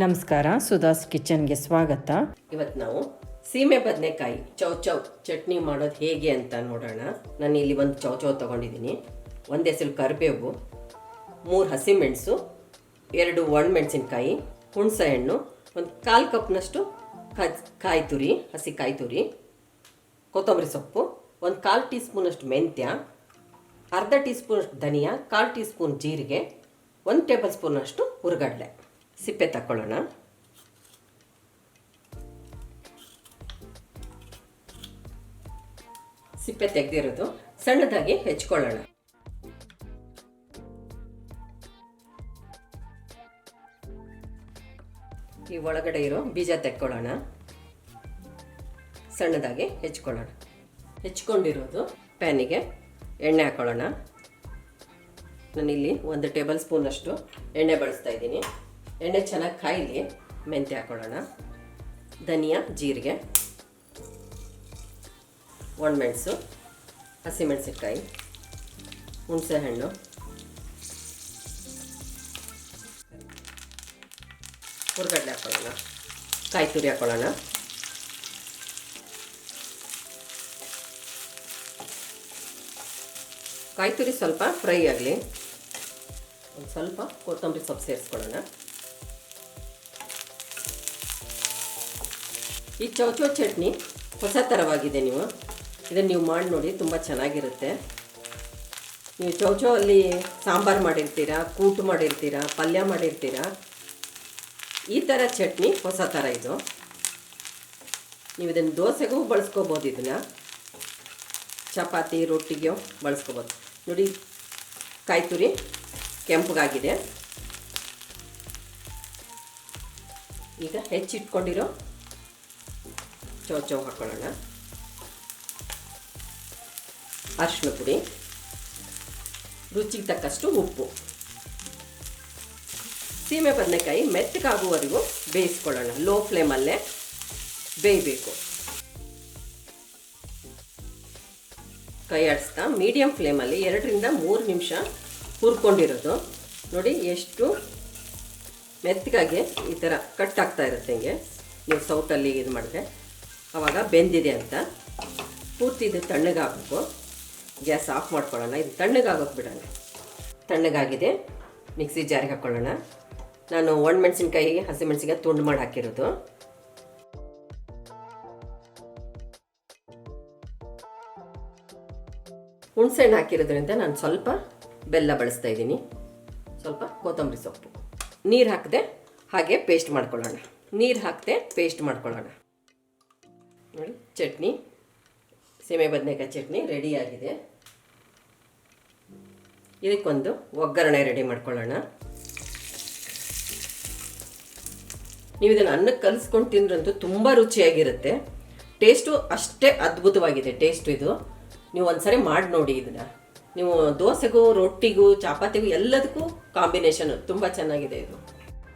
ನಮಸ್ಕಾರ ಸುಧಾಸ್ ಕಿಚನ್ಗೆ ಸ್ವಾಗತ. ಇವತ್ತು ನಾವು ಸೀಮೆ ಬದನೆಕಾಯಿ ಚೌ ಚೌ ಚಟ್ನಿ ಮಾಡೋದು ಹೇಗೆ ಅಂತ ನೋಡೋಣ. ನಾನು ಇಲ್ಲಿ ಒಂದು ಚೌ ಚೌ ತೊಗೊಂಡಿದ್ದೀನಿ ಒಂದು ಹೆಸರು ಕರಿಬೇವು, ಮೂರು ಹಸಿಮೆಣಸು, ಎರಡು ಒಣಮೆಣಸಿನ್ಕಾಯಿ, ಹುಣಸೆ ಹಣ್ಣು, ಒಂದು ಕಾಲು ಕಪ್ನಷ್ಟು ಕಾಯಿ ತುರಿ ಹಸಿ ಕಾಯಿ ತುರಿ ಕೊತ್ತಂಬರಿ ಸೊಪ್ಪು, ಒಂದು ಕಾಲು ಟೀ ಸ್ಪೂನಷ್ಟು ಮೆಂತ್ಯ, ಅರ್ಧ ಟೀ ಸ್ಪೂನಷ್ಟು ಧನಿಯಾ, ಕಾಲು ಟೀ ಸ್ಪೂನ್ ಜೀರಿಗೆ, ಒಂದು ಟೇಬಲ್ ಸ್ಪೂನಷ್ಟು ಹುರ್ಗಡ್ಲೆ. ಸಿಪ್ಪೆ ತಗೊಳ್ಳೋಣ ಸಿಪ್ಪೆ ತೆಗೆದಿರೋದು ಸಣ್ಣದಾಗಿ ಹೆಚ್ಕೊಳ್ಳೋಣ. ಈ ಒಳಗಡೆ ಇರೋ ಬೀಜ ತೆಕ್ಕೊಳ್ಳೋಣ. ಸಣ್ಣದಾಗಿ ಹೆಚ್ಕೊಳ್ಳೋಣ. ಹೆಚ್ಕೊಂಡಿರೋದು ಪ್ಯಾನಿಗೆ ಎಣ್ಣೆ ಹಾಕೊಳ್ಳೋಣ. ನಾನಿಲ್ಲಿ ಒಂದು ಟೇಬಲ್ ಸ್ಪೂನಷ್ಟು ಎಣ್ಣೆ ಬಳಸ್ತಾ ಇದ್ದೀನಿ. ಎಣ್ಣೆ ಚೆನ್ನಾಗಿ ಕಾಯಿಲಿ ಮೆಂತ್ಯ ಹಾಕೊಳ್ಳೋಣ. ಧನಿಯಾ, ಜೀರಿಗೆ, ಒಣಮೆಣಸು, ಹಸಿಮೆಣಸಿನ್ಕಾಯಿ, ಹುಣಸೆಹಣ್ಣು. ಹುರ್ಗಡ್ಲೆ ಹಾಕೊಳ್ಳೋಣ. ಕಾಯಿ ತುರಿ ಹಾಕೊಳ್ಳೋಣ. ಕಾಯಿ ತುರಿ ಸ್ವಲ್ಪ ಫ್ರೈ ಆಗಲಿ. ಒಂದು ಸ್ವಲ್ಪ ಕೊತ್ತಂಬರಿ ಸೊಪ್ಪು ಸೇರಿಸ್ಕೊಳ್ಳೋಣ. ಈ ಚೌಚೌ ಚಟ್ನಿ ಹೊಸ ಥರವಾಗಿದೆ ನೀವು. ಇದನ್ನು ನೀವು ಮಾಡಿ ನೋಡಿ, ತುಂಬ ಚೆನ್ನಾಗಿರುತ್ತೆ. ನೀವು ಚೌಚೌ ಅಲ್ಲಿ ಸಾಂಬಾರು ಮಾಡಿರ್ತೀರಾ, ಕೂಟು ಮಾಡಿರ್ತೀರಾ, ಪಲ್ಯ ಮಾಡಿರ್ತೀರಾ, ಈ ಥರ ಚಟ್ನಿ ಹೊಸ ಥರ ಇದು. ನೀವು ಇದನ್ನು ದೋಸೆಗೂ ಬಳಸ್ಕೋಬೋದು ಇದನ್ನು. ಚಪಾತಿ, ರೊಟ್ಟಿಗೆ ಬಳಸ್ಕೋಬೋದು. ನೋಡಿ, ಕಾಯಿ ತುರಿ ಕೆಂಪಗಾಗಿದೆ. ಈಗ ಹೆಚ್ಚಿಟ್ಕೊಂಡಿರೋ ಚೌ ಚೌ ಹಾಕೊಳ್ಳೋಣ. ಅರಿಶಿನ ಪುಡಿ. ರುಚಿಗೆ ತಕ್ಕಷ್ಟು ಉಪ್ಪು. ಸೀಮೆ ಬದನೆಕಾಯಿ ಮೆತ್ತಗಾಗುವವರೆಗೂ ಬೇಯಿಸ್ಕೊಳ್ಳೋಣ. ಲೋ ಫ್ಲೇಮಲ್ಲೇ ಬೇಯಬೇಕು. ಕೈ ಆಡಿಸ್ತಾ ಮೀಡಿಯಮ್ ಫ್ಲೇಮಲ್ಲಿ ಎರಡರಿಂದ ಮೂರು ನಿಮಿಷ ಹುರ್ಕೊಂಡಿರೋದು. ನೋಡಿ ಎಷ್ಟು ಮೆತ್ತಗಾಗಿ ಈ ಥರ ಕಟ್ ಆಗ್ತಾ ಇರುತ್ತೆ ಹಿಂಗೆ. ನೀವು ಸೌಟಲ್ಲಿ ಇದು ಮಾಡಿದ್ರೆ ಆವಾಗ ಬೆಂದಿದೆ ಅಂತ. ಪೂರ್ತಿ ಇದು ತಣ್ಣಗಾಗಬೇಕು. ಗ್ಯಾಸ್ ಆಫ್ ಮಾಡ್ಕೊಳ್ಳೋಣ. ಇದು ತಣ್ಣಗಾಗೋಕೆ ಬಿಡೋಣ. ತಣ್ಣಗಾಗಿದೆ. ಮಿಕ್ಸಿ ಜಾರಿಗೆ ಹಾಕ್ಕೊಳ್ಳೋಣ ನಾನು ಒಣಮೆಣಸಿನ್ಕಾಯಿ, ಹಸಿಮೆಣಸಿನ್ಕಾಯಿ ತುಂಡು ಮಾಡಿ ಹಾಕಿರೋದು. ಹುಣಸೆಹಣ್ಣು ಹಾಕಿರೋದ್ರಿಂದ ನಾನು ಸ್ವಲ್ಪ ಬೆಲ್ಲ ಬಳಸ್ತಾ ಇದ್ದೀನಿ. ಸ್ವಲ್ಪ ಕೊತ್ತಂಬರಿ ಸೊಪ್ಪು. ನೀರು ಹಾಕದೆ ಹಾಗೆ ಪೇಸ್ಟ್ ಮಾಡ್ಕೊಳ್ಳೋಣ. ನೀರು ಹಾಕದೆ ಪೇಸ್ಟ್ ಮಾಡ್ಕೊಳ್ಳೋಣ. ಚಟ್ನಿ, ಸೀಮೆ ಬದನೆಕಾಯಿ ಚಟ್ನಿ ರೆಡಿಯಾಗಿದೆ ಇದಕ್ಕೊಂದು ಒಗ್ಗರಣೆ ರೆಡಿ ಮಾಡ್ಕೊಳ್ಳೋಣ. ನೀವು ಇದನ್ನು ಅನ್ನಕ್ಕೆ ಕಲಿಸ್ಕೊಂಡು ತಿಂದ್ರಂತೂ ತುಂಬ ರುಚಿಯಾಗಿರುತ್ತೆ. ಟೇಸ್ಟು ಅಷ್ಟೇ ಅದ್ಭುತವಾಗಿದೆ ಟೇಸ್ಟ್ ಇದು. ನೀವು ಒಂದ್ಸರಿ ಮಾಡಿ ನೋಡಿ ಇದನ್ನ. ನೀವು ದೋಸೆಗೂ, ರೊಟ್ಟಿಗೂ, ಚಪಾತಿಗೂ ಎಲ್ಲದಕ್ಕೂ ಕಾಂಬಿನೇಷನ್ ತುಂಬ ಚೆನ್ನಾಗಿದೆ ಇದು.